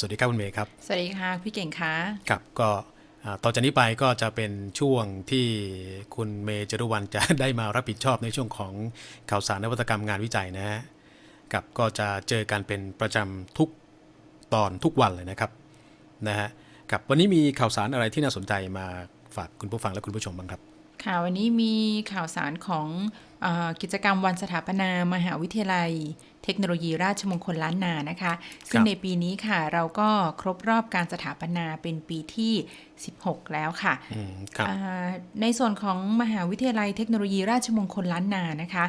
สวัสดีครับคุณเมย์ครับ สวัสดีค่ะพี่เก่งคะครับก็อ่าต่อจากนี้ไปก็จะเป็นช่วงที่คุณเมย์จรุวรรณจะได้มารับผิดชอบในช่วงของข่าวสารนวัตกรรมงานวิจัยนะฮะกับก็จะเจอกันเป็นประจำทุกตอนทุกวันเลยนะครับนะฮะกับวันนี้มีข่าวสารอะไรที่น่าสนใจมาฝากคุณผู้ฟังและคุณผู้ชมบ้างครับ ค่ะวันนี้มีข่าวสารของเออกิจกรรมวันสถาปนามหาวิทยาลัย เทคโนโลยีราชมงคลล้านนานะคะ ซึ่งในปีนี้ค่ะเราก็ครบรอบการสถาปนาเป็นปีที่ 16 แล้วค่ะอืมครับอ่าในส่วนของมหาวิทยาลัยเทคโนโลยีราชมงคลล้านนานะคะ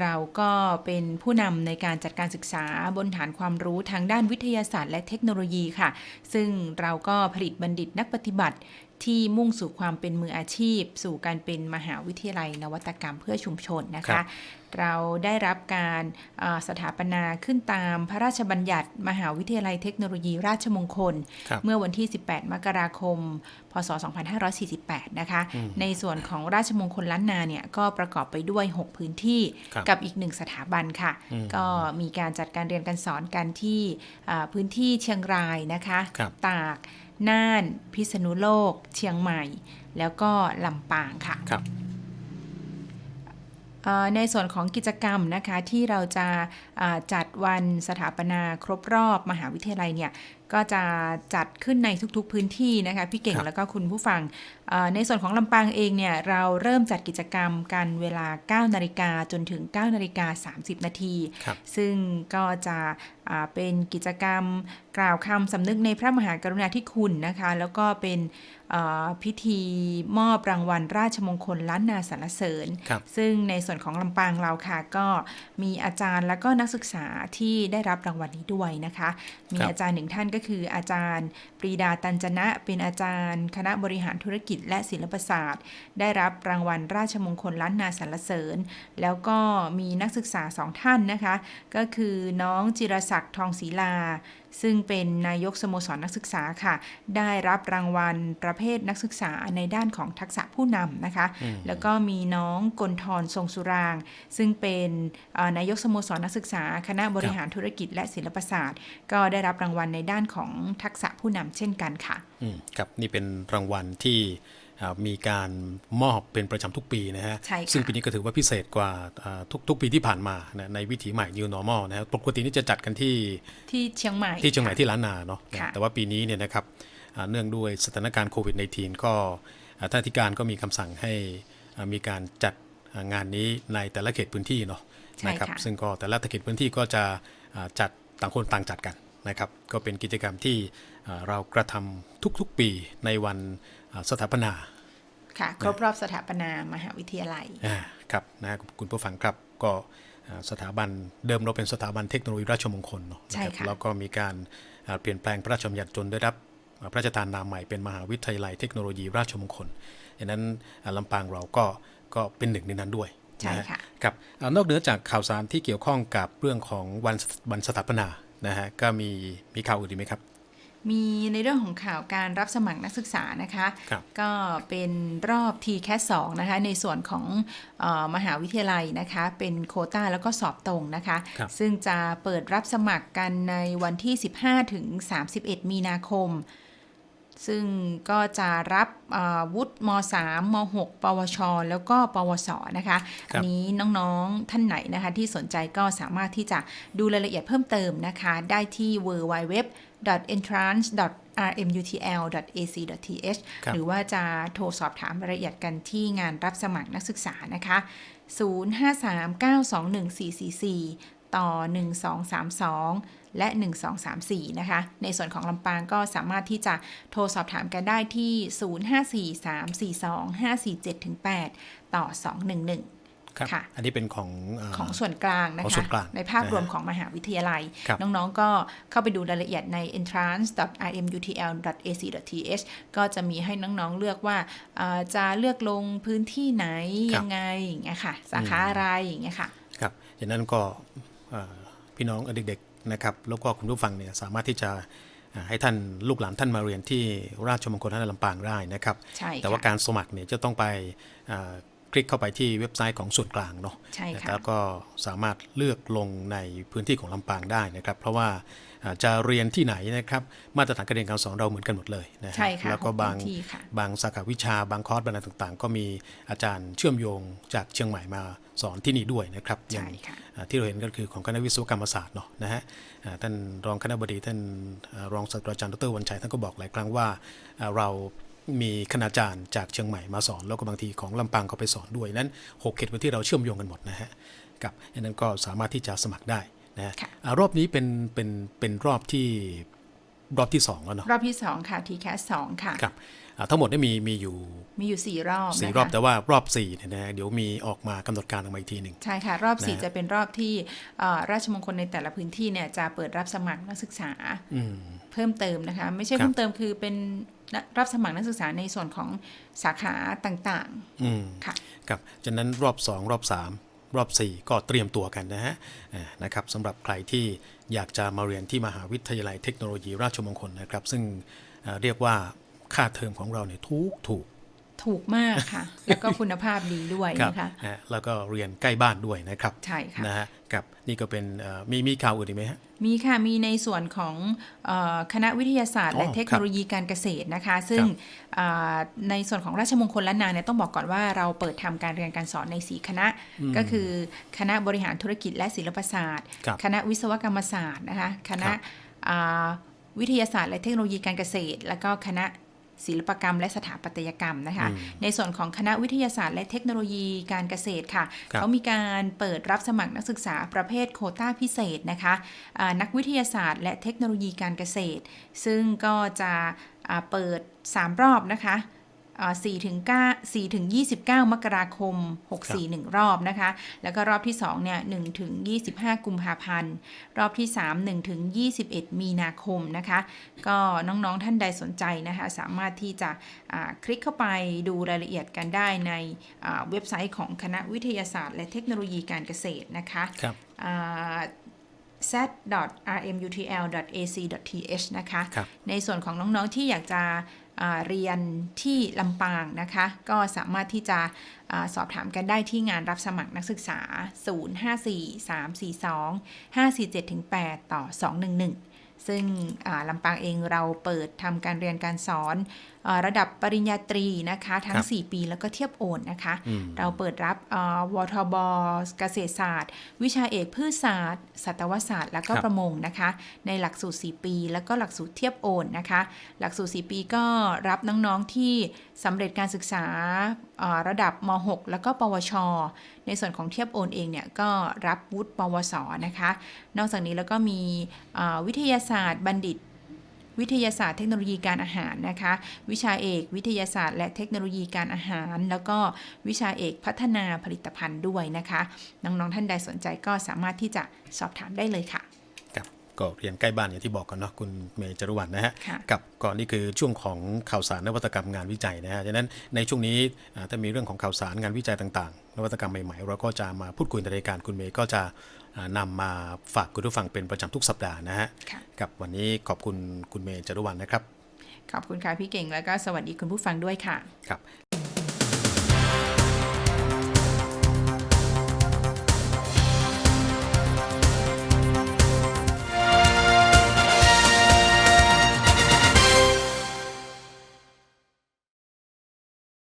เราก็เป็นผู้นำในการจัดการศึกษาบนฐานความรู้ทางด้านวิทยาศาสตร์และเทคโนโลยีค่ะ ซึ่งเราก็ผลิตบัณฑิตนักปฏิบัติ ที่มุ่งสู่ความเป็นมืออาชีพ สู่การเป็นมหาวิทยาลัยนวัตกรรมเพื่อชุมชนนะครัคะบเราได้รับการอ่าสถาปนาขึ้นตามพระราชบัญญัติ มหาวิทยาลัยเทคโนโลยีราชมงคลครับเมื่อวันที่ 18 มกราคม พศ 2548 นะคะ ในส่วนของราชมงคลล้านนาเนี่ยก็ประกอบไปด้วย 6 พื้นที่ครับกับอีกหนึ่งสถาบันค่ะ ก็มีการจัดการเรียนการสอนกันที่อ่าพื้นที่เชียงรายนะคะครับตาก น่าน พิษณุโลก เชียงใหม่ แล้วก็ลำปางค่ะครับเอ่อ ในส่วนของกิจกรรมนะคะที่เราจะอ่าจัดวันสถาปนาครบรอบมหาวิทยาลัยเนี่ยก็จะจัดขึ้นในทุกๆพื้นที่นะคะพี่เก่งครับแล้วก็คุณผู้ฟังเอ่อในส่วนของลำปางเองเนี่ยเราเริ่มจัดกิจกรรมกันเวลา 9 นาฬิกาจนถึง 9 นาฬิกา 30 นาทีครับซึ่งก็จะอ่า เป็นกิจกรรมกล่าวคำสำนึกในพระมหากรุณาธิคุณนะคะ แล้วก็เป็นเอ่อพิธีมอบรางวัลราชมงคลล้านนาสรรเสริญครับซึ่งในส่วนของลำปางเราค่ะก็มีอาจารย์และก็นักศึกษาที่ได้รับรางวัลนี้ด้วยนะคะ มีครับอาจารย์หนึ่งท่านก็คืออาจารย์ ปรีดาตันจนะ เป็นอาจารย์ คณะบริหารธุรกิจและศิลปศาสตร์ ได้รับรางวัลราชมงคลล้านนาสรรเสริญ แล้วก็มีนักศึกษาสองท่านนะคะ ก็คือน้องจิรศักดิ์ทองศรีลา ซึ่งเป็นนายกสโมสรนักศึกษาค่ะ ได้รับรางวัลประเภทนักศึกษาในด้านของทักษะผู้นำนะคะ แล้วก็มีน้องกลทรทรงสุราง ซึ่งเป็นเอ่อนายกสโมสรนักศึกษา คณะบริหารธุรกิจและศิลปศาสตร์ ก็ได้รับรางวัลในด้านของทักษะผู้นำเช่นกันค่ะอืมครับนี่เป็นรางวัลที่อ่า มีการมอบเป็นประจำทุกปีนะฮะใช่ค่ะซึ่งปีนี้ก็ถือว่าพิเศษกว่าอ่าทุกทุกปีที่ผ่านมานะในวิถีใหม่ New Normal นะฮะปกตินี่จะจัดกันที่ที่เชียงใหม่ที่เชียงใหม่ค่ะที่ล้านนาเนาะค่ะแต่ว่าปีนี้เนี่ยนะครับอ่าเนื่องด้วยสถานการณ์โควิด -19 ก็อ่าท่านธิการก็มีคำสั่งให้อ่ามีการจัดอ่างานนี้ในแต่ละเขตพื้นที่เนาะใช่นะครับค่ะซึ่งก็แต่ละเขตพื้นที่ก็จะอ่าจัดต่างคนต่างจัดกันนะครับก็เป็นกิจกรรมที่อ่าเรากระทำทุกๆปีในวันอ่า สถาปนา ค่ะครบรอบสถาปนามหาวิทยาลัยอ่าครับนะคุณผู้ฟังครับก็อ่าสถาบันเดิมเราเป็นสถาบันเทคโนโลยีราชมงคลเนาะใช่นะครับค่ะแล้วก็มีการอ่าเปลี่ยนแปลงพระราชบัญญัติจนได้รับอ่าพระราชทานนามใหม่เป็นมหาวิทยาลัยเทคโนโลยีราชมงคลดังนั้นอ่าลำปางเราก็ก็เป็นหนึ่งในนั้นด้วยใช่นฮค่ะครับอ่านอกเหนือจากข่าวสารที่เกี่ยวข้องกับเรื่องของวันวันสถาปนานะฮะก็มีมีข่าวอื่นอีกไหมครับ มีในเรื่องของข่าวการรับสมัครนักศึกษานะคะครับก็เป็นรอบ t c a s 2นะคะ ในส่วนของเออมหาวิทยาลัยนะคะ เป็นโควต้าแล้วก็สอบตรงนะคะครับซึ่งจะเปิดรับสมัครกันในวันที่ 15 ถึง 31 มีนาคม ซึ่งก็จะรับเอ่อวุฒิม 3 ม 6 ปวช แล้วก็ ปวส นะคะครับอันนี้น้องๆท่านไหนนะคะ ที่สนใจก็สามารถที่จะดูรายละเอียดเพิ่มเติมนะคะ ได้ที่ www.entrance.rmutl.ac.th ครั บหรือว่าจะโทรสอบถามรายละเอียดกันที่งานรับสมัครนักศึกษานะคะ 0539214444 ต่อ 1232 และ 1234 นะคะ ในส่วนของลำปางก็สามารถที่จะโทรสอบถามกันได้ที่ 054342547547-8ต่อ 211 ครับค่ะอันนี้เป็นของาของส่วนกลางนะของคะส่วนกลางในภาพรวมนะฮะของมหาวิทยาลัยครับน้องๆ ก็เข้าไปดูรายละเอียดใน entrance.rmutl.ac.th ก็จะมีให้น้องๆเลือกว่าเอ่อจะเลือกลงพื้นที่ไหนครับยังไงอย่างเงี้ยค่ะ สาขาอะไรอย่างเงี้ยค่ะครับอย่างนั้นก็เอ่อพี่น้องเด็กๆนะครับแล้วก็คุณผู้ฟังเนี่ยสามารถที่จะอ่าให้ท่านลูกหลานท่านมาเรียนที่ราชมงคลท่านลำปางได้นะครับใช่ค่ะแต่ว่าการสมัครเนี่ยจะต้องไปอ่า คลิกเข้าไปที่เว็บไซต์ของส่วนกลางเนาะใช่ค่ะแล้วก็สามารถเลือกลงในพื้นที่ของลำปางได้นะครับ เพราะว่าอ่าจะเรียนที่ไหนนะครับ มาตรฐานการเรียนการสอนเราเหมือนกันหมดเลยนะฮะใช่ค่ะแล้วก็หกบางพื้นที่ค่ะบางสาขาวิชาบางคอร์สบางอะไรต่างๆ ก็มีอาจารย์เชื่อมโยงจากเชียงใหม่มาสอนที่นี่ด้วยนะครับอย่างใช่ค่ะอ่าที่เราเห็นก็คือของคณะวิศวกรรมศาสตร์เนาะนะฮะอ่าท่านรองคณะบดีท่านอ่ารองศาสตราจารย์ดรวันชัยท่านก็บอกหลายครั้งว่าอ่าเรา มีคณาจารย์จากเชียงใหม่มาสอน แล้วก็บางทีของลำปางก็ไปสอนด้วยนั้นหกเขตพื้นที่เราเชื่อมโยงกันหมดนะฮะกับอันนั้นก็สามารถที่จะสมัครได้นะฮะค่ะอ่ารอบนี้เป็นเป็นเป็นรอบที่รอบที่สองแล้วเนาะรอบที่ 2 ค่ะ TCAS 2ค่ะครับอ่าทั้งหมดเนี่ยมีมีอยู่มีอยู่ 4 รอบสี่นะคะรอบแต่ว่ารอบสี่เนี่ยนะฮะเดี๋ยวมีออกมากำหนดการออกมาอีกทีหนึ่งใช่ค่ะ รอบนะฮะ4จะเป็นรอบที่เอ่อราชมงคลในแต่ละพื้นที่เนี่ยจะเปิดรับสมัครนักศึกษาอืมเพิ่มเติมนะคะ ไม่ใช่ครับเพิ่มเติมคือเป็น รับสมัครนักศึกษาในส่วนของสาขาต่างอืมๆค่ะครับฉะนั้นรอบ 2 รอบ 3 รอบ 4 ก็เตรียมตัวกันนะฮะอ่านะครับสำหรับใครที่อยากจะมาเรียนที่มหาวิทยาลัยเทคโนโลยีราชมงคลนะครับ ซึ่งอ่าเรียกว่าค่าเทอมของเราเนี่ยถูกถูก ถูกมากค่ะ แล้วก็คุณภาพดีด้วยครับนะคะอ่าแล้วก็เรียนใกล้บ้านด้วยนะครับ ใช่ค่ะนะฮะกับนี่ก็เป็นเอ่อมีมีข่าวอื่นอีกไหมฮะมีค่ะ มีในส่วนของเออคณะวิทยาศาสตร์อ๋อและเทคโนโลยีการเกษตรนะคะ ซึ่งอ่าในส่วนของราชมงคลล้านนาเนี่ยต้องบอกก่อนว่าเราเปิดทำการเรียนการสอนใน4คณะ ก็คือคณะบริหารธุรกิจและศิลปศาสตร์ครับคณะวิศวกรรมศาสตร์นะคะ คณะครับอ่าวิทยาศาสตร์และเทคโนโลยีการเกษตร แล้วก็คณะ ศิลปกรรม และสถาปัตยกรรมนะคะ ในส่วนของคณะวิทยาศาสตร์ และเทคโนโลยีการเกษตรค่ะครับเขามีการเปิดรับสมัครนักศึกษาประเภทโควต้าพิเศษนะคะอ่านักวิทยาศาสตร์ และเทคโนโลยีการเกษตร ซึ่งก็จะอ่าเปิด 3 รอบนะคะ 4ถึง9 4ถึง 29 มกราคม 64 1 รอบนะคะ แล้วก็รอบที่ 2 เนี่ย1ถึง 25 กุมภาพันธ์ รอบที่ 3 1ถึง 21 มีนาคมนะคะ ก็น้อง ๆ ท่านใดสนใจนะคะ สามารถที่จะอ่าคลิกเข้าไปดูรายละเอียดกันได้ในอ่าเว็บไซต์ของคณะวิทยาศาสตร์ และเทคโนโลยีการเกษตรนะคะครับอ่า z.rmutl.ac.th นะคะครับในส่วนของน้อง ๆ ที่อยากจะอ่า เรียนที่ลำปางนะคะ ก็สามารถที่จะอสอบถามกันได้ที่งานรับสมัครนักศึกษา 054-342-547-8 ต่อ 211 ซึ่งอ่าลำปางเองเราเปิดทำการเรียนการสอนอาระดับปริญญาตรีนะคะ ทั้คงรับ4ปีแล้วก็เทียบโอนนะคะอืมเราเปิดรับอ่าวทบเกษตรศาสตร์ วิชาเอกพืชศาสตร์ สัตวศาสตร์ และก็ครับประมงนะคะ ในหลักสูตร 4 ปี แล้วก็หลักสูตรเทียบโอนนะคะ หลักสูตร 4 ปีก็รับน้องๆที่สำเร็จการศึกษาอ่า ระดับม .6 แล้วก็ ปวช ในส่วนของเทียบโอนเองเนี่ยก็รับวุฒิปวสนะคะ นอกจากนี้แล้วก็มีวิทยาศาสตร์บัณฑิตวิทยาศาสตร์เทคโนโลยีการอาหารนะคะ วิชาเอกวิทยาศาสตร์และเทคโนโลยีการอาหาร แล้วก็วิชาเอกพัฒนาผลิตภัณฑ์ด้วยนะคะ น้องๆท่านใดสนใจก็สามารถที่จะสอบถามได้เลยค่ะ ก็เรียนใกล้บ้านอย่างที่บอกกันเนาะคุณเมย์จรุวรรณนะฮะค่ะกับก่อนนี่คือช่วงของข่าวสารนวัตกรรมงานวิจัยนะฮะฉะนั้นในช่วงนี้อ่าถ้ามีเรื่องของข่าวสารงานวิจัยต่างๆ นวัตกรรมใหม่ๆ เราก็จะมาพูดคุยในรายการคุณเมย์ก็จะอ่านำมาฝากคุณผู้ฟังเป็นประจำทุกสัปดาห์นะฮะค่ะกับวันนี้ขอบคุณคุณเมย์จรุวรรณนะครับขอบคุณค่ะพี่เก่งแล้วก็สวัสดีคุณผู้ฟังด้วยค่ะครับ